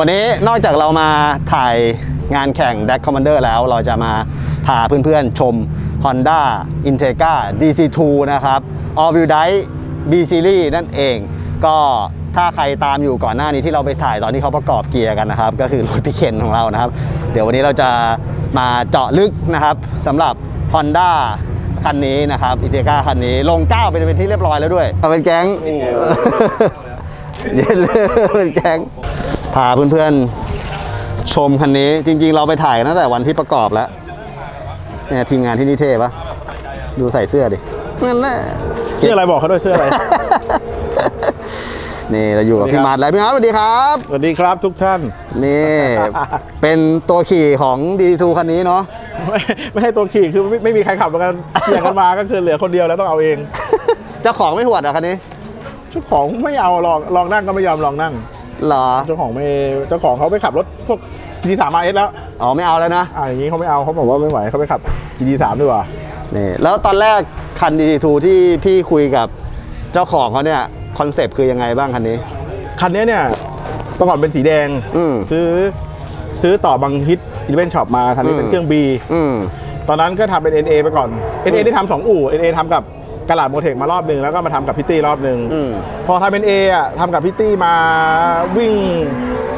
วันนี้นอกจากเรามาถ่ายงานแข่ง d a c Commander แล้วเราจะมาพาเพื่อนๆชม Honda Integra DC2 นะครับ All Wheel Drive B Series นั่นเอง ก็ถ้าใครตามอยู่ก่อนหน้านี้ที่เราไปถ่ายตอนที่เขาประกอบเกียร์กันนะครับ ก็คือรถพี่เคนของเรานะครับ เดี๋ยววันนี้เราจะมาเจาะลึกนะครับสำหรับ Honda คันนี้นะครับ Integra คันนี้ลงก้าวเป็นเป็นที่เรียบร้อยแล้วด้วยเอาเป็นแก๊งเย็นเลยเป็นแก๊งพาเพื่อนๆชมคันนี้จริง ๆ เราไปถ่ายตั้งแต่วันที่ประกอบแล้วเนี่ยทีมงานที่นี่เท่ปะดูใส่เสื้อดินั่นแหละเสื้ออะไรบอกเขาด้วยเสื้ออะไร นี่เราอยู่กับพี่มาร์ทแล้วพี่มาร์ทสวัสดีครับ สวัสดีครับทุกท่าน นี่ เป็นตัวขี่ของ D2 คันนี้เนาะไม่ไม่ให้ตัวขี่คือไม่ไม่มีใครขับแล้วกันเขี่ยงกันมาก็คือเหลือคนเดียวแล้วต้องเอาเอง เจ้าของไม่หวดเหรอะคันนี้เจ้าของไม่เอาลองลองนั่งก็ไม่ยอมลองนั่ง เหรอ เจ้าของไม่เจ้าของเขาไปขับรถพวก GT3 RS แล้วอ๋อไม่เอาแล้วนะ อ่าอย่างนี้เขาไม่เอาเขาบอกว่าไม่ไหวเขาไปขับ GT3 ดีกว่า นี่แล้วตอนแรกคัน D2 ที่พี่คุยกับเจ้าของเขาเนี่ยคอนเซปต์คือยังไงบ้างคันนี้ คันนี้เนี่ยตอนก่อนเป็นสีแดงอืม ซื้อซื้อต่อบางฮิตอีเวนช็อปมาคันนี้เป็นเครื่อง B อืม ตอนนั้นก็ทำเป็น NA ไปก่อน NA ได้ทำสองอู่ NA ทำกับ กระลาดโมเทคมารอบหนึ่งแล้วก็มาทำกับพิตตี้รอบหนึ่งอืม พอทำเป็น A อะทำกับพิตตี้มาวิ่ง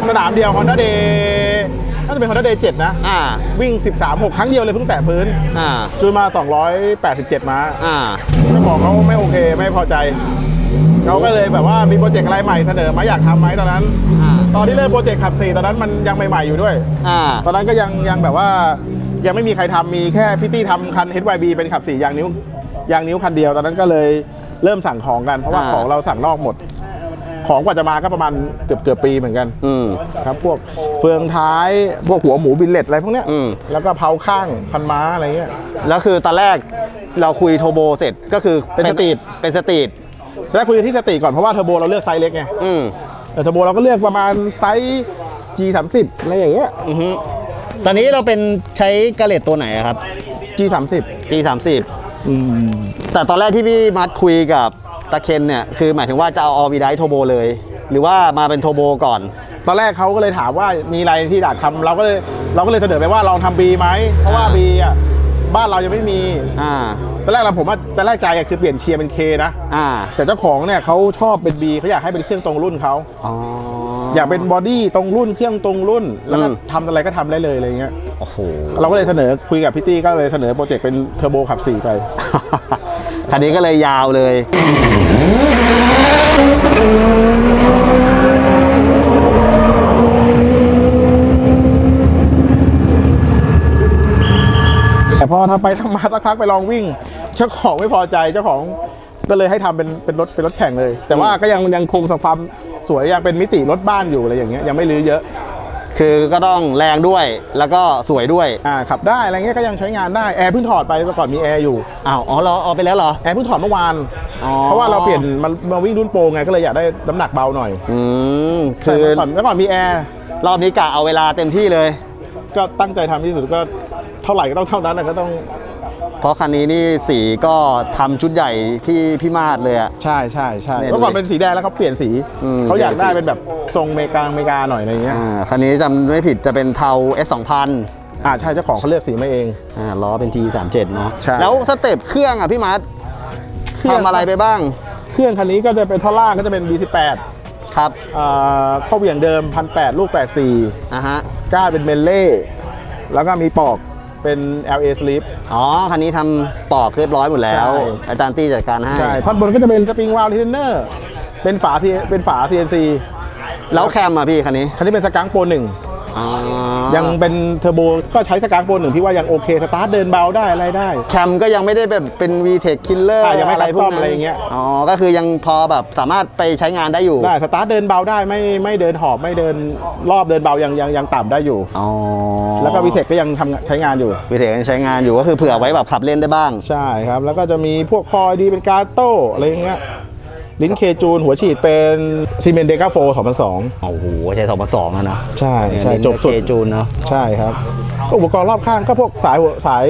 สนามเดียว Honda Day น่าจะเป็น Honda Day 7นะ อ่า วิ่ง 13 6 ครั้งเดียวเลยเพิ่งแตะพื้นอ่า จูนมา 287 ม้าอ่า เจ้าของเขาไม่โอเคไม่พอใจ เขาก็เลยแบบว่ามีโปรเจกต์อะไรใหม่เสนอมาอยากทำไหมตอนนั้น อ่า ตอนที่เริ่มโปรเจกต์ขับ4ตอนนั้นมันยังใหม่ ๆ อยู่ด้วย อ่า ตอนนั้นก็ยังยังแบบว่ายังไม่มีใครทำมีแค่พี่ตี้ทำคัน HYB เป็นขับสี่ยางนิ้ว ยางนิ้วคันเดียว ตอนนั้นก็เลยเริ่มสั่งของกัน เพราะว่าอ่า ของเราสั่งนอกหมด ของกว่าจะมาก็ประมาณเกือบเกือบปีเหมือนกันอืม ครับ พวกเฟืองท้ายพวกหัวหมูบิลเลตอะไรพวกเนี้ยอืม แล้วก็เผาข้างพันม้าอะไรเงี้ย แล้วคือตอนแรกเราคุยโทโบเสร็จก็คือเป็นสตรีท เป็นสตรีทแต่คุยกันที่สติก่อนเพราะว่าเทอร์โบเราเลือกไซส์เล็กไง อืมแต่เทอร์โบเราก็เลือกประมาณไซส์ G30 อะไรอย่างเงี้ย อือฮึตอนนี้เราเป็นใช้กระเลตตัวไหนอะครับ G30 G30 อืม แต่ตอนแรกที่พี่มัดคุยกับตะเคนเนี่ยคือหมายถึงว่าจะเอาออวีไดโทโบเลย หรือว่ามาเป็นโทโบก่อน ตอนแรกเขาก็เลยถามว่ามีอะไรที่อยากทำเราก็เลยเราก็เลยเสนอไปว่าลองทำบีไหมเพราะว่าอ่าบีอะบ้านเรายังไม่มีอ่าต อนแรกเราผมว่าตอนแรกใจอะคือเปลี่ยนเชียร์เป็นเคนะ อ่าแต่เจ้าของเนี่ยเขาชอบเป็นบีเขาอยากให้เป็นเครื่องตรงรุ่นเขาอ๋ออยากเป็นบอดี้ตรงรุ่นเครื่องตรงรุ่น แล้วก็อืม ทำอะไรก็ทำได้เลยอะไรเงี้ยโอ้โห เราก็เลยเสนอคุยกับพี่ตี้ก็เลยเสนอโปรเจกต์เป็นเทอร์โบขับสี่ไป คันนี้ก็เลยยาวเลย แต่พอทำไปทำมาสักพักไปลองวิ่งเจ้าของไม่พอใจเจ้าของก็เลยให้ทำเป็นเป็นรถเป็นรถแข่งเลย แต่ว่าก็ยังยังคงสความสวยยังเป็นมิติรถบ้านอยู่อะไรอย่างเงี้ยยังไม่รื้อเยอะ คือก็ต้องแรงด้วยแล้วก็สวยด้วยอ่าขับได้อะไรเงี้ยก็ยังใช้งานได้แอร์เพิ่งถอดไปเมื่อก่อนมีแอร์อยู่อ้าวอ๋อเหรอเอาไปแล้วเหรอแอร์เพิ่งถอดเมื่อวานอ๋อเพราะว่าเราเปลี่ยนมามาวิ่งรุ่นโปรไงก็เลยอยากได้น้ำหนักเบาหน่อยอืมใช่คือเมื่อก่อนเมื่อก่อนมีแอร์รอบนี้กะเอาเวลาเต็มที่เลย ก็ตั้งใจทำที่สุดก็เท่าไหร่ก็ต้องเท่านั้นนะก็ต้อง เพราะคันนี้นี่สีก็ทำชุดใหญ่ที่พี่มาดเลยอะ ใช่ใช่ใช่เนี่ยเมื่อก่อนเป็นสีแดงแล้วเขาเปลี่ยนสีอืม เขาอยากได้เปลี่ยนสีเป็นแบบทรงอเมริกาอเมริกาหน่อยอะไรเงี้ยอ่าคันนี้จำไม่ผิดจะเป็นเทา S 2 0 0อ่าใช่เจ้าของเขาเลือกสีมาเอง อ่าล้อเป็น T 3 7เนาะใช่ แล้วสเต็ปเครื่องอะพี่มาร์ทเครื่องทำอะไรไปบ้างเครื่องคันนี้ก็จะเป็นท่อล่างก็จะเป็น B18 ครับอ่าข้อเหวี่ยงเดิม 1,800 ลูก 84 อะฮะก้านเป็นเมลเล่ แล้วก็มีปอก เป็น LA Slip อ๋อ คันนี้ทำปอกเรียบร้อยหมดแล้ว ใช่ อาจารย์ตี้จัดการให้ ใช่ท่อนบนก็จะเป็นสปริงวาล w เทนเนอร์เป็นฝา C เป็นฝา CNC แล้วแคมอะพี่คันนี้ คันนี้เป็นสกังโปรหนึ่งอ๋อ ยังเป็นเทอร์โบก็ใช้สกังโปรหนึ่งที่ว่ายังโอเค สตาร์ทเดินเบาได้อะไรได้ แคมก็ยังไม่ได้แบบเป็น VTEC Killer อะยังไม่อะไรพวก custom นั้นอะไรอย่างเงี้ยอ๋อ ก็คือยังพอแบบสามารถไปใช้งานได้อยู่ ได้ สตาร์ทเดินเบาได้ไม่ไม่เดินหอบไม่เดินรอบเดินเบายังยังยังต่ำได้อยู่อ๋อแล้วก็วีเทคก็ยังทำใช้งานอยู่ VTEC ยังใช้งานอยู่ก็คือเผื่อไว้แบบขับเล่นได้บ้าง ใช่ครับ แล้วก็จะมีพวกคอยดีเป็นการ์โต้อะไรอย่างเงี้ย ลิ้นเคจูนหัวฉีดเป็นซีเมนเดกาโฟ2002 โอ้โหใช้สองพันสองแล้วนะใช่ใช่จบสุด เคจูนเนาะใช่ครับก็อุปกรณ์รอบข้างก็พวกสายหัวสาย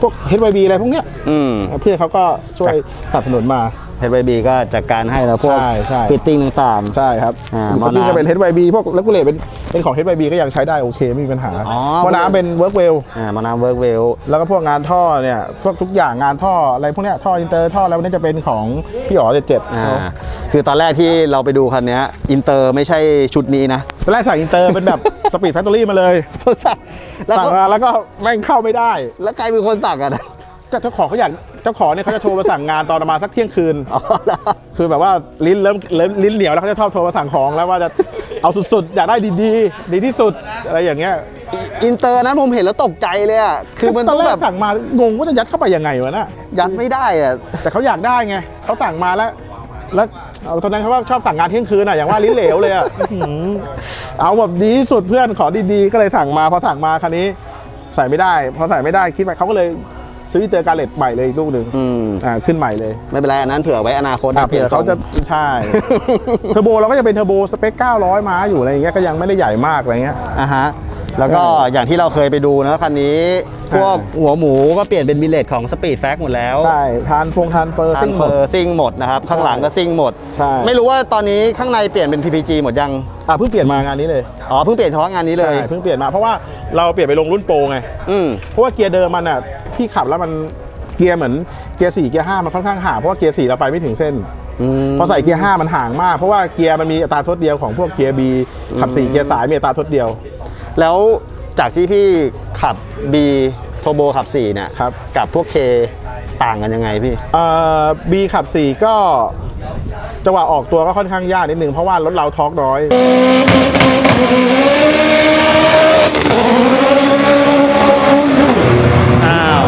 พวก HYB อะไรพวกเนี้ยอืม เพื่อนเขาก็ช่วยสนับสนุนมา HYB ก็จัดการให้แล้วพวกใช่ใช่ ฟิตติ้งต่าง ใช่ครับอ่าสหม้อปริงน้ำก็เป็น HYB พวกเลกูเลตเป็นเป็นของ HYB ก็ยังใช้ได้โอเคไม่มีปัญหาอ๋อหม้อน้ำเป็น Workwell ๆอ่ามานาเวิร์กเวล แล้วก็พวกงานท่อเนี่ยพวกทุกอย่างงานท่ออะไรพวกเนี้ยท่ออินเตอร์ท่ออะไรพวกนี้จะเป็นของพี่อ๋อเจ็ดเจ็ดอ่า คือตอนแรกที่เราไปดูคันเนี้ยอินเตอร์ไม่ใช่ชุดนี้นะตอนแรกสั่งอินเตอร์เป็นแบบ สปีดแฟคทอรี่มาเลยเขาสั่งแล้วสั่งก็มาแล้วก็แม่งเข้าไม่ได้ แล้วใครเป็นคนสั่งอะนะ ก็เจ้าของเขาอยากเจ้าของเนี่ยเขาจะโทรมาสั่งงานตอนประมาณสักเที่ยงคืน อ๋อแล้วคือแบบว่าลิ้นเริ่มเริ่มลิ้นเหนียวแล้วเขาจะชอบโทรมาสั่งของแล้วว่าจะเอาสุดๆ อยากได้ดีๆ ดีที่สุดอะไรอย่างเงี้ยอินเตอร์นั้นผมเห็นแล้วตกใจเลยอะคือมันตต้ออนงแรแบกบสั่งมางงว่าจะยัดเข้าไปยังไงวะน่ะยัดไม่ได้อะแต่เขาอยากได้ไงเขาสั่งมาแล้ว แล้วเอาตอนนั้นเขาว่าชอบสั่งงานเที่ยงคืนอะอย่างว่าลิ้นเหลวเลยอะอื้อหือเอาแบบดีที่สุดเพื่อนขอดีๆ ก็เลยสั่งมาพอสั่งมาคันนี้ ใส่ไม่ได้ พอใส่ไม่ได้คิดไปเขาก็เลย ซื้ออินเตอร์การเลตใหม่เลยอีกลูกหนึ่งอืม อ่าขึ้นใหม่เลยไม่เป็นไรอันนั้นเผื่อไว้อนาคตอะนะเผื่อเขาจะใช่ เทอร์โบเราก็จะเป็นเทอร์โบสเปค 900 ม้าอยู่อะไรอย่างเงี้ยก็ยังไม่ได้ใหญ่มากอะไรเงี้ย อะฮะ แล้วก็อย่างที่เราเคยไปดูนะคันนี้ พวกอ่าหัวหมูก็เปลี่ยนเป็นบิเลตของสปีดแฟกหมดแล้ว ใช่ ทานฟงทานเฟอร์ทาซิ่นงหเฟมอดร์ซิ่งหมดนะครับ ข้างหลังก็ซิ่งหมด ใช่ ไม่รู้ว่าตอนนี้ข้างในเปลี่ยนเป็น PPG หมดยัง อะเพิ่งเปลี่ยนมางานนี้เลย อ๋อ เพิ่งเปลี่ยนเฉพาะงานนี้เลยใช่เพิ่งเปลี่ยนมาเพราะว่าเราเปลี่ยนไปลงรุ่นโปรไง อืมเพราะว่าเกียร์เดิมมันอะที่ขับแล้วมันเกียร์เหมือนเกียร์4เกียร์5มันค่อนข้างห่างเพราะว่าเกียร์4เราไปไม่ถึงเส้นอืมพอใส่เกียร์5มันห่างมากเพราะว่าเกียร์มันมีอัตราทดเดียวของพวกเกียร์ B ขับ4เกียร์สายมีอัตราทดเดียว แล้วจากที่พี่ขับ B โทโบขับ 4 เนี่ยครับ กับพวก K ต่างกันยังไงพี่ เอ่อ B ขับ 4 ก็จังหวะออกตัวก็ค่อนข้างยากนิดนึงเพราะว่ารถเราทอร์กน้อย อ้าว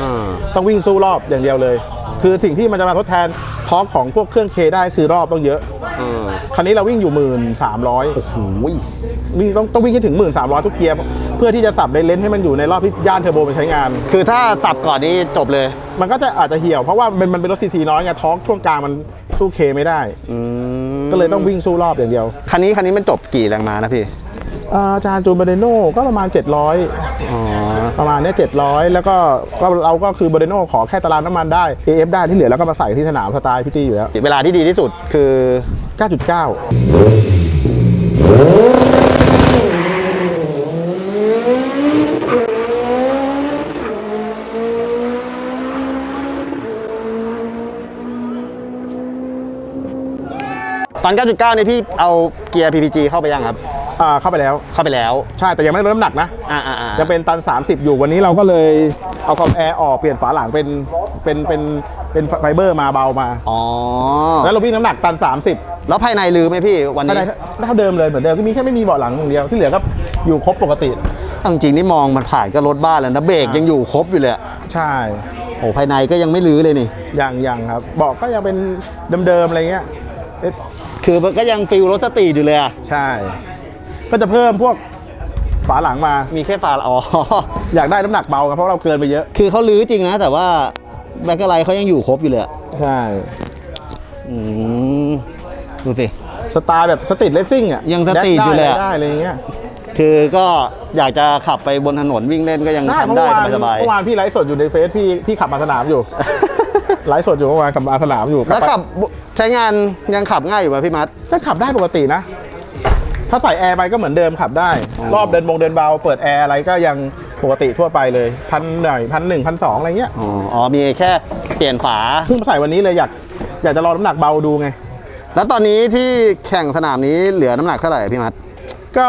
อ่า ต้องวิ่งสู้รอบอย่างเดียวเลย คือสิ่งที่มันจะมาทดแทน ทอร์กของพวกเครื่องเคได้คือรอบต้องเยอะ อืมคันนี้เราวิ่งอยู่หมื่นสามร้อย โอ้โหวิ่งต้องต้องวิ่งให้ถึงหมื่นสามร้อยทุกเกียร์เพื่อที่จะสับในเลนส์ให้มันอยู่ในรอบที่ย่านเทอร์โบไปใช้งาน คือถ้าสับก่อนนี้จบเลย มันก็จะอาจจะเหี่ยวเพราะว่ามันมันเป็นรถซีซีน้อยไงทอร์กช่วงกลางมันสู้เคไม่ได้อืมก็เลยต้องวิ่งสู้รอบอย่างเดียวคันนี้คันนี้มันจบกี่แรงม้านะพี่ อาอาจารย์จูนบาเดโน่ก็ประมาณ 700 อ๋อ ประมาณนี้700 แล้วก็ก็เราก็คือบริโนขอแค่ตารางน้ำมันได้ AF ได้ที่เหลือแล้วก็มาใส่ที่สนามสไตล์พิตี้อยู่แล้ว เวลาที่ดีที่สุดคือ 9.9อน 9.9 เนี่ยพี่เอาเกียร์ PPG เข้าไปยังครับ อ่าเข้าไปแล้ว เข้าไปแล้ว ใช่แต่ยังไม่ได้ลดน้ำหนักนะอ่าอ่าอ่ายังเป็นตัน 30 อยู่วันนี้เราก็เลยเอาคอมแอร์ออกเปลี่ยนฝาหลังเป็นเป็นเป็นเป็นไฟเบอร์มาเบามาอ๋อแล้วเราวิ่งน้ำหนักตัน 30แล้วภายในลืมไหมพี่วันภายนี้ในเท่าเดิมเลยเหมือนเดิมที่มีแค่ไม่มีเบาะหลังอย่างเดียวที่เหลือก็อยู่ครบปกติเอาจริงๆนี่มองมันผ่านก็รถบ้านแล้วนะเบรกยังอยู่ครบอยู่เลยอะใช่โอ้ภายในก็ยังไม่ลื้อเลยนี่ยังยังครับเบอกก็ยังเป็นเดิมๆอะไรเงี้ยเอ๊ะคือมันก็ยังฟิลรถสตรีทอยู่เลยอะใช่ ก็จะเพิ่มพวกฝาหลังมา มีแค่ฝาอ๋อ อยากได้น้ำหนักเบาครับเพราะเราเกินไปเยอะ คือเขาลื้อจริงนะ แต่ว่าแบ็คไลท์เขายังอยู่ครบอยู่เลยอะใช่ อืมดูสิ สไตล์แบบสตรีทเลสซิ่งอะยังสตรีทอยู่เลยอะได้อะไรเงี้ยคือก็อยากจะขับไปบนถนนวิ่งเล่นก็ยังได้ทำเมื่ได้อวานสบายเมื่อวานพี่ไลฟ์สดอยู่ในเฟซพี่พี่ขับมาสนามอยู่ ไลฟ์สดอยู่เมื่อวานขับมาสนามอยู่ๆแล้วขับใช้งานยังขับง่ายอยู่ไหมพี่มัด ก็ขับได้ปกตินะ ถ้าใส่แอร์ไปก็เหมือนเดิมขับได้อ๋อรอบเดินมงเดินเบา เปิดแอร์อะไรก็ยังปกติทั่วไปเลยพันหน่อยพันหนึ่งพันสองอะไรเงี้ยอ๋ออ๋อมีแค่เปลี่ยนฝาเพิ่งมาใส่วันนี้เลยอยากอยากจะลองน้ำหนักเบาดูไง แล้วตอนนี้ที่แข่งสนามนี้เหลือน้ำหนักเท่าไหร่พี่มัด ก็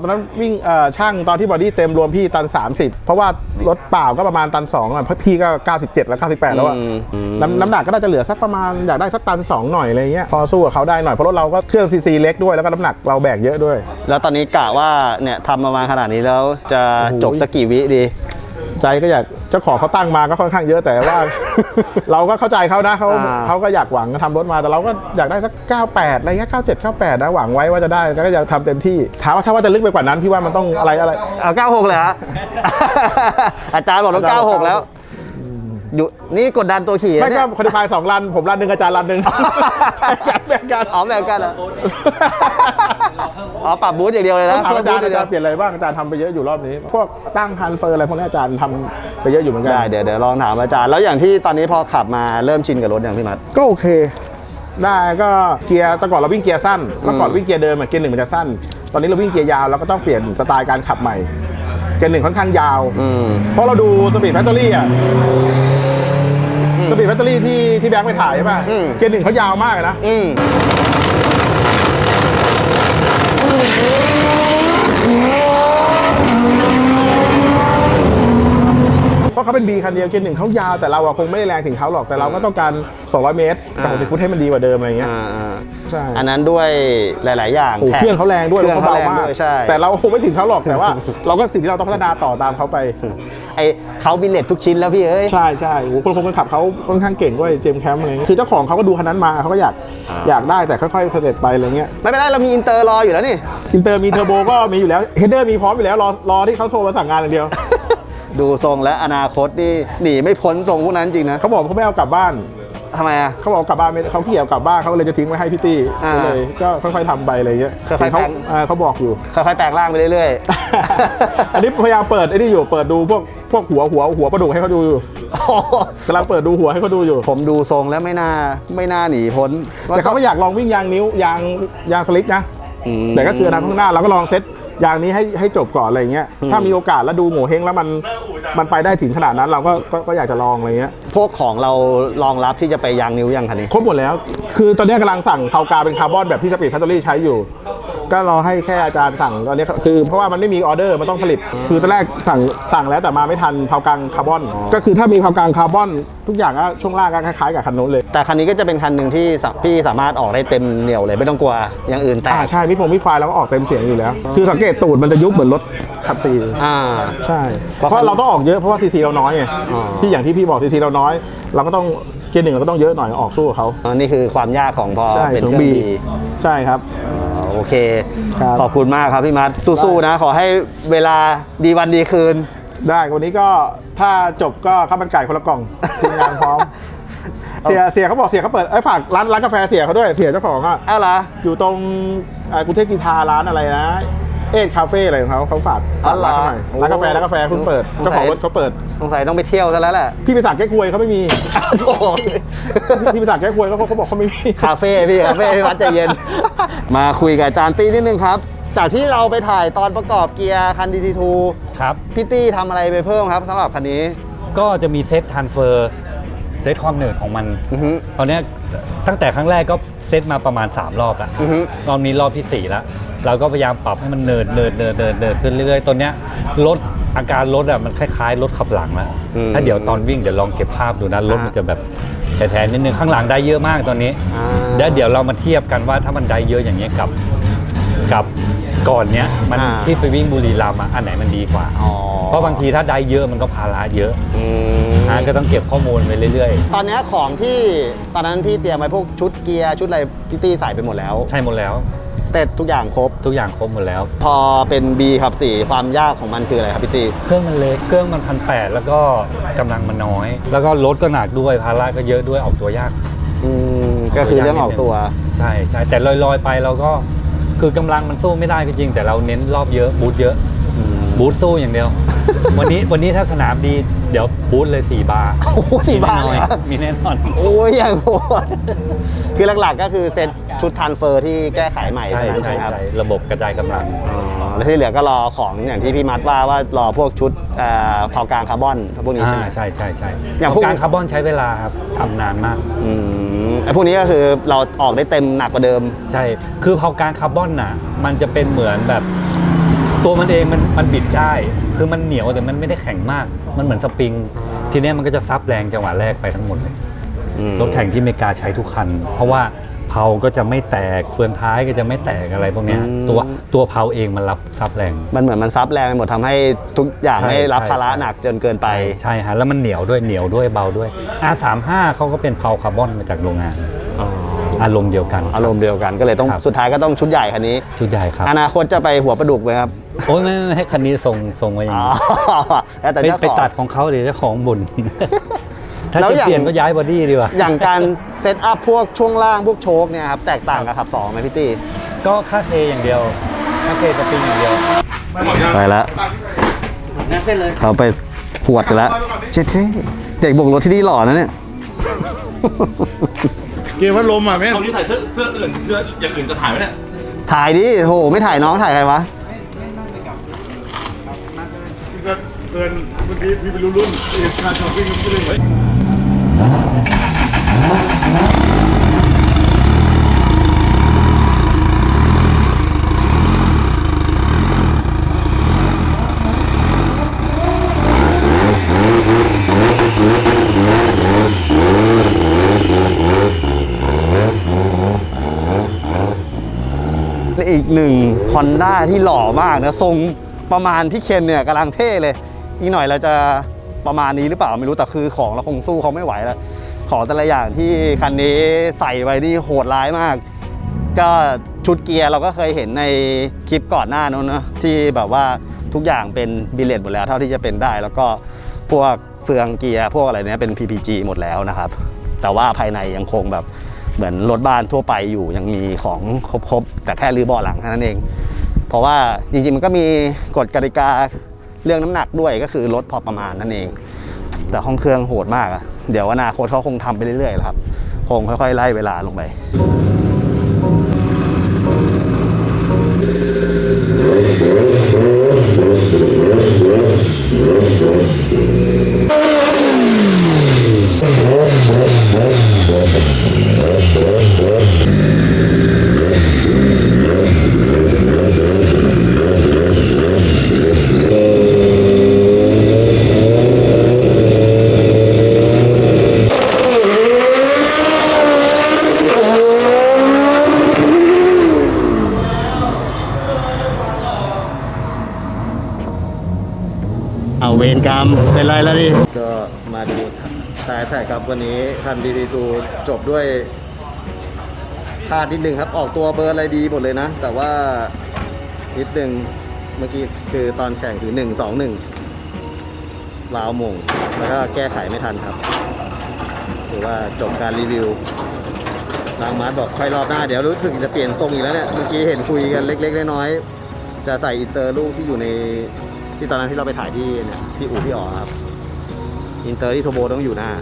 ตอนนั้นวิ่งเอ่อช่างตอนที่บอดี้เต็มรวมพี่ตัน 30 เพราะว่ารถเปล่าก็ประมาณตัน2อะเพราะพี่ก็ 97 แล้ว 98 แล้วอะอืมอืมน้ำน้ำหนักก็น่าจะเหลือสักประมาณอยากได้สักตัน 2 หน่อยอะไรเงี้ยพอสู้กับเขาได้หน่อยเพราะรถเราก็เครื่องซีซีเล็กด้วยแล้วก็น้ำหนักเราแบกเยอะด้วย แล้วตอนนี้กะว่าเนี่ยทำประมาณขนาดนี้แล้วจะโอ้โหจบสักกี่วิดี ใจก็อยากเจ้าของเขาตั้งมาก็ค่อนข้างเยอะแต่ว่า เราก็เข้าใจเขานะเขาอ่า เขาก็อยากหวังทำรถมาแต่เราก็อยากได้สัก 98อะไรเงี้ย97 98นะหวังไว้ว่าจะได้แล้วก็อยากทำเต็มที่ถามว่าถ้าว่าจะลึกไปกว่านั้นพี่ว่ามันต้องอะไรอะไร เอา 96 เลยฮะ อาจารย์บอกต้องอาจารย์บอก96 แล้ว อยู่นี่กดดันตัวขี่ไม่นะก็เนี่ยคอดิฟายสองรัน ผมรันหนึ่งอาจารย์รันหนึ่งแบ่งกันอ๋อแบ่งกันเหรออ๋อปรับบูธอย่างเดียวเลยแล้นะวถามอาจารย์เพิ่อามจารย์บูธเปลี่ยนอะไรบ้างอาจารย์ทำไปเยอะอยู่รอบนี้ พวกตั้งฮันเฟอร์อะไรพวกนี้อาจารย์ทำไปเยอะอยู่เหมือนกันได้เดี๋ยวเดี๋ยวลองถามอาจารย์แล้วอย่างที่ตอนนี้พอขับมาเริ่มชินกับรถอย่างพี่มัด ก็โอเค ได้ก็เกียร์แต่ก่อนเราวิ่งเกียร์สั้นเมื่อก่อนวิ่งเกียร์เดิมอะเกียร์หนึ่งมันจะสั้น ตอนนี้เราวิ่งเกียร์ยาวเราก็ต้องเปลี่ยนสไตล์การขับใหม่ เกียร์หนึ่งค่อนข้างยาว อืม เพราะเราดูสปีดแฟคทอรี่อะสปีดแฟคทอรี่ที่ที่แบงค์ไปถ่ายใช่ป่ะ อืม เกียร์หนึ่งเขายาวมากเลยนะ อืม เพ ราะเขาเป็น B คันเดียวเกียร์หนึ่งเขายาวแต่เราอะคงไม่ได้แรงถึงเขาหรอกแต่เราก็ต้องการ 200 เมตรอ่า210ฟุตให้มันดีกว่าเดิมอะไรเงี้ย อ่าอ่าใช่อันนั้นด้วยหลาย ๆ อย่างโอ้แถมเครื่องเขาแรงด้วยเครื่องเขาเขาเบาแรงมากด้วยใช่แต่เราคงไม่ถึงเขาหรอกแต่ว่า เราก็สิ่งที่เราต้องพัฒนาต่อตามเขาไป ไอเขาบิลเลตทุกชิ้นแล้วพี่เอ้ย ใช่ใช่โอ้โหคนคนขับเขาค่อนข้างเก่งด้วยเจมส์แคมป์อะไรเงี้ยคือเจ้าของเขาก็ดูคันนั้นมาเขาก็อยากอ่า อยากได้แต่ค่อยๆเสด็จไปอะไรเงี้ยไม่เป็นไรเรามีอินเตอร์รออยู่แล้วนี่ อินเตอร์มีเทอร์โบก็มีอยู่แล้วเฮดเดอร์มีพร้อมอยู่แล้วรอรอที่เขาโทรมาสั่งงานอย่างเดียว ดูทรงและอนาคตนี่หนีไม่พ้นทรงพวกนั้นจริงนะเขาบอกเขาไม่เอากลับบ้านทำไมอะ เขาบอกกลับบ้านไม่เขาขี้เกียจเอากลับบ้านเขาเลยจะทิ้งไว้ให้พี่ตี้อ่าก็เลยก็ค่อยๆทำไปอะไรเงี้ยค่อยๆเขาแปลงอ่าเขาบอกอยู่ ค่อยๆแปลงร่างไปเรื่อยๆ อันนี้พยายามเปิดไอ้นี่อยู่เปิดดูพวกพวกหัวหัวหัวปลาดุกให้เขาดูอยู่โอ้โหกำลังเปิดดูหัวให้เขาดูอยู่ ผมดูทรงแล้วไม่น่าไม่น่าหนีพ้นแต่เขาไม่อยากลองวิ่งยางนิ้วยางยางสลิกนะ อืมแต่ก็คืออนาคตข้างหน้าเราก็ลองเซ็ต ยางนี้ให้ให้จบก่อนอะไรเงี้ยอืมถ้ามีโอกาสแล้วดูโง่เฮงแล้วมันมันไปได้ถึงขนาดนั้นเราก็ก็ก็อยากจะลองอะไรเงี้ยพวกของเรารองรับที่จะไปยางนิ้วยังคันนี้ ครบหมดแล้ว คือตอนนี้กำลังสั่งเผากาเป็นคาร์บอนแบบที่สปีดแฟคทอรี่ใช้อยู่ ก็รอให้แค่อาจารย์สั่งตอนนี้คือเพราะว่ามันไม่มีออเดอร์มันต้องผลิต คือตอนแรกสั่งสั่งแล้วแต่มาไม่ทันเผากลางคาร์บอน ก็คือถ้ามีเผากลางคาร์บอน ทุกอย่างก็ช่วงล่างก็คล้ายๆกับคันนู้นเลย แต่คันนี้ก็จะเป็นคันหนึ่งที่สาพี่สามารถออกได้เต็มเหนียวเลยไม่ต้องกลัวอย่างอื่นแตอ่ากใช่มิดฟงมิดไฟแล้วก็ออกเต็มเสียงอยู่แล้ว คือสังเกตตูดมันจะยุบเหมือนรถขับสี่อ่าใช่เพราะเพราะเราต้องออกเยอะเพราะว่าซีซีเราน้อยไงอ๋อที่อย่างที่พี่บอกซีซีเราน้อย เราก็ต้องเกียร์หนึ่งเราก็ต้องเยอะหน่อยออกสู้กับเขาอันนี้คือความยากของพอใช่เป็นของเครื่องบีดีใช่ครับอ๋อ โอเค ครับ ขอบคุณมากครับพี่มัดสู้ๆนะ ขอให้เวลาดีวันดีคืน ได้วันนี้ก็ถ้าจบก็ข้าวมันไก่คนละกล่องทีมงานพร้อม เสียเสียเขาบอกเสียเขาเปิดไอ้ยฝากร้านร้านกาแฟเสียเขาด้วยเสียเจ้าของอะอ้าวเหรออยู่ตรงอ่ากรุงเทพกีทาร้านอะไรนะ เอ็ดคาเฟ่อะไรของเขาเขาฝากฝากร้านเขาหน่อยร้านกาแฟร้านกาแฟเพิ่งเปิดเจ้าของรถเขาเปิด สงสัยต้องไปเที่ยวซะแล้วแหละพี่ไปสั่งแก้ควยเขาไม่มีโอ้โหพี่ไปสั่งแก้ควยเขาเขาบอกเขาไม่มีคาเฟ่พี่คาเฟ่พี่วัดใจเย็น มาคุยกับอาจารย์ตี้นิดนึงครับจากที่เราไปถ่ายตอนประกอบเกียร์คัน DT2 ครับพี่ตี้ทำอะไรไปเพิ่มครับสำหรับคันนี้ ก็จะมีเซตทันเฟอร์เซซตความเหนื่อยของมัน อือฮึ ตอนเนี้ยตั้งแต่ครั้งแรกก็เซตมาประมาณ 3 รอบแล้วอือฮึ รอบนี้รอบที่4แล้วเราก็พยายามปรับให้มันเนินเนินเนินเนินเนินขึ้นเรื่อยๆตัวเนี้ยรถอาการรถอะมันคล้ายๆรถขับหลังแล้วอืมถ้าเดี๋ยวตอนวิ่งเดี๋ยวลองเก็บภาพดูนะรถมันจะแบบแทนๆนิดนึงข้างหลังได้เยอะมากตอนนี้อ่า แล้วเดี๋ยวเรามาเทียบกันว่าถ้ามันได้เยอะอย่างเงี้ยกับกับก่อนเนี้ยมันอ่า ที่ไปวิ่งบุรีรัมย์อะอันไหนมันดีกว่า อ๋อ เพราะบางทีถ้าได้เยอะมันก็ภาระเยอะอืมอะก็ต้องเก็บข้อมูลไปเรื่อยตอนเนี้ยของที่ตอนนั้นพี่เตรียมไว้พวกชุดเกียร์ชุดอะไรพี่ตี้ใส่ไปหมดแล้วๆ ใช่หมดแล้วแต่ทุกอย่างครบ ทุกอย่างครบหมดแล้ว พอเป็น B ครับสี่ความยากของมันคืออะไรครับพี่ตี้เครื่องมันเล็กเครื่องมันพันแปดแล้วก็กำลังมันน้อย แล้วก็รถก็หนักด้วยภาระก็เยอะด้วยออกตัวยากอืมก็คือเรื่องออกตัว ใช่ใช่แต่ลอยๆไปเราก็คือกำลังมันสู้ไม่ได้ก็จริง แต่เราเน้นรอบเยอะบูทเยอะ บูทสู้อย่างเดียว วันนี้วันนี้ถ้าสนามดี เดี๋ยวบูทเลย4บาร์โอ้โห4บาร์มีเลยแน่นเหรออนมีแน่นอน โอ้ยอย่างโหดคือหลักๆก็คือเซตชุดทันเฟอร์ที่แก้ไขใหม่ใช่เท่านั้นใช่ใช่ไหมครับ ใช่ระบบกระจายกำลัง อ๋อแล้วที่เหลือก็รอของอย่างที่พี่มัดว่าว่ารอพวกชุดเอ่อเผากลางคาร์บอนพวกนี้ใช่ไหม อ่าใช่ใช่ใช่อย่างพวก การคาร์บอนใช้เวลาครับทำนานมาก อืมไอ้พวกนี้ก็คือเราออกได้เต็มหนักกว่าเดิม ใช่ คือเผากลางคาร์บอนน่ะ มันจะเป็นเหมือนแบบ ตัวมันเองมันมันบิดได้ คือมันเหนียวแต่มันไม่ได้แข็งมาก มันเหมือนสปริง ทีเนี้ยมันก็จะซับแรงจังหวะแรกไปทั้งหมดเลย อืมรถแข่งที่อเมริกาใช้ทุกคัน เพราะว่าเผาก็จะไม่แตกเฟืองท้ายก็จะไม่แตกอะไรพวกเนี้ย อืม ตัวตัวเผาเองมันรับซับแรง มันเหมือนมันซับแรงไปหมดทำให้ทุกอย่างใช่ไม่รับใช่ภาระใช่ หนักจนเกินไป ใช่ฮะแล้วมันเหนียวด้วยเหนียวด้วยเบาด้วย R35 เขาก็เป็นเผาคาร์บอนมาจากโรงงาน อารมณ์เดียวกัน อารมณ์เดียวกันก็เลยต้องครับ สุดท้ายก็ต้องชุดใหญ่คันนี้ ชุดใหญ่ครับอนาคตจะไปหัวประดุกไหมครับโอ้ยไม่ไม่ไม่ให้คันนี้ส่งส่งไว้อย่างอ๋อนี้แล้วแต่ไปเจ้าไปของ ตัดของเขาเดี๋ยวเจ้าของบุญถ้าแล้วจะอย่าง เปลี่ยนก็ย้ายบอดี้ดีกว่า อย่างการเซตอัพพวกช่วงล่างพวกโชคเนี่ยครับแตกต่างกับขับสองไหมพี่ตี้ก็ค่าเคอย่างเดียวค่าเคสปริงอย่างเดียว ไปแล้วเขาไปหวดกันแล้วเจ๊เท่เด็กบกรถที่นี่หล่อนะเนี่ย เกมพัดลมอะแม่งตอนนี้ถ่ายเสื้อเสื้ออื่นเสื้ออย่างอื่นจะถ่ายไหมเนี่ยถ่ายดิโหไม่ถ่ายน้องถ่ายใครวะก็เกินเมื่อกี้พี่ไปรู้รุ่นคาร์ชอปปิ้งก็เลย อีกหนึ่ง Honda ที่หล่อมากนะทรงประมาณพี่เคนเนี่ยกำลังเท่เลย อีกหน่อยเราจะประมาณนี้หรือเปล่าไม่รู้แต่คือของเราคงสู้เขาไม่ไหวแล้ว ของแต่ละอย่างที่คันนี้ใส่ไว้นี่โหดร้ายมาก ก็ชุดเกียร์เราก็เคยเห็นในคลิปก่อนหน้านู้นนะที่แบบว่าทุกอย่างเป็นบิลเลตหมดแล้วเท่าที่จะเป็นได้ แล้วก็พวกเฟืองเกียร์พวกอะไรเนี้ยเป็น PPG หมดแล้วนะครับ แต่ว่าภายในยังคงแบบ เหมือนรถบ้านทั่วไปอยู่ยังมีของครบๆแต่แค่รื้อเบาะหลังเท่านั้นเอง เพราะว่าจริงๆมันก็มีกฎกติกาเรื่องน้ำหนักด้วยก็คือรถพอประมาณนั่นเอง แต่ห้องเครื่องโหดมากอะเดี๋ยวอนาคตเขาคงทำไปเรื่อยๆครับคงค่อยๆไล่เวลาลงไป เอาเวรกรรมเป็นไรแล้วดิ ก็มาดูสายถ่ายครับวันนี้ คันดีดีตูจบด้วยพลาดนิดนึงครับ ออกตัวเบอร์อะไรดีหมดเลยนะ แต่ว่านิดนึงเมื่อกี้คือตอนแข่งคือหนึ่งสองหนึ่งลาวมง แล้วก็แก้ไขไม่ทันครับถือว่าจบการรีวิวทางมาร์บอกค่อยรอบหน้า เดี๋ยวรู้สึกจะเปลี่ยนทรงอีกแล้วเนี่ย เมื่อกี้เห็นคุยกันเล็ก ๆ น้อยๆ จะใส่อินเตอร์ลูกที่อยู่ในที่ตอนนั้นที่เราไปถ่ายที่เนี่ยที่อู่พี่อ๋อครับ อินเตอร์ที่โทโบต้องอยู่หน้า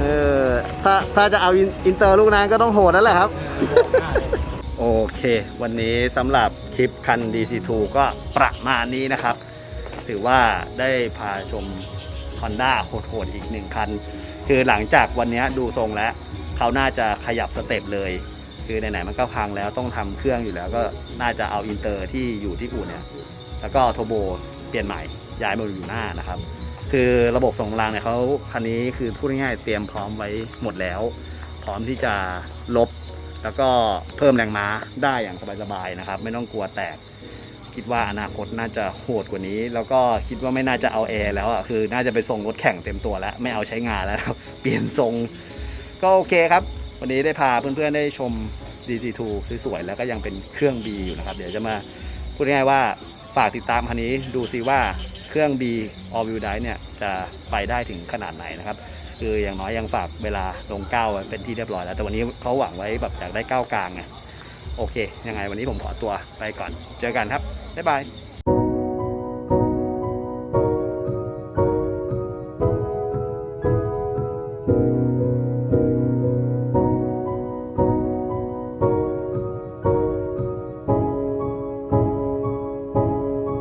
เออถ้าถ้าจะเอาอินอินเตอร์ลูกนั้นก็ต้องโหดนั่นแหละครับ โอเค วันนี้สำหรับคลิปคัน DC2 ก็ประมาณนี้นะครับ ถือว่าได้พาชม Honda โหดๆอีกหนึ่งคัน คือหลังจากวันนี้ดูทรงแล้วเขาน่าจะขยับสเต็ปเลย คือไหนๆมันก็พังแล้วต้องทำเครื่องอยู่แล้วก็น่าจะเอาอินเตอร์ที่อยู่ที่อู่เนี่ยแล้วก็โทโบเปลี่ยนใหม่ย้ายมาอยู่หน้านะครับ คือระบบส่งกำลังเนี่ยเขาคันนี้คือพูดง่ายๆเตรียมพร้อมไว้หมดแล้ว พร้อมที่จะลบ แล้วก็เพิ่มแรงม้าได้อย่างสบายๆนะครับ ไม่ต้องกลัวแตก คิดว่าอนาคตน่าจะโหดกว่านี้ แล้วก็คิดว่าไม่น่าจะเอาแอร์แล้วอะคือ น่าจะไปส่งรถแข่งเต็มตัวแล้ว ไม่เอาใช้งานแล้วครับเปลี่ยนทรง ก็โอเคครับ วันนี้ได้พาเพื่อนๆได้ชม DC2 สวยๆแล้วก็ยังเป็นเครื่อง B อยู่นะครับ เดี๋ยวจะมาพูดง่ายๆว่าฝากติดตามคันนี้ดูซิว่า เครื่อง B All Wheel Drive เนี่ยจะไปได้ถึงขนาดไหนนะครับ คืออย่างน้อยยังฝากเวลาลงเก้าเป็นที่เรียบร้อยแล้ว แต่วันนี้เขาหวังไว้แบบอยากได้เก้ากลางไงโอเค ยังไงวันนี้ผมขอตัวไปก่อน เจอกันครับ บ๊ายบาย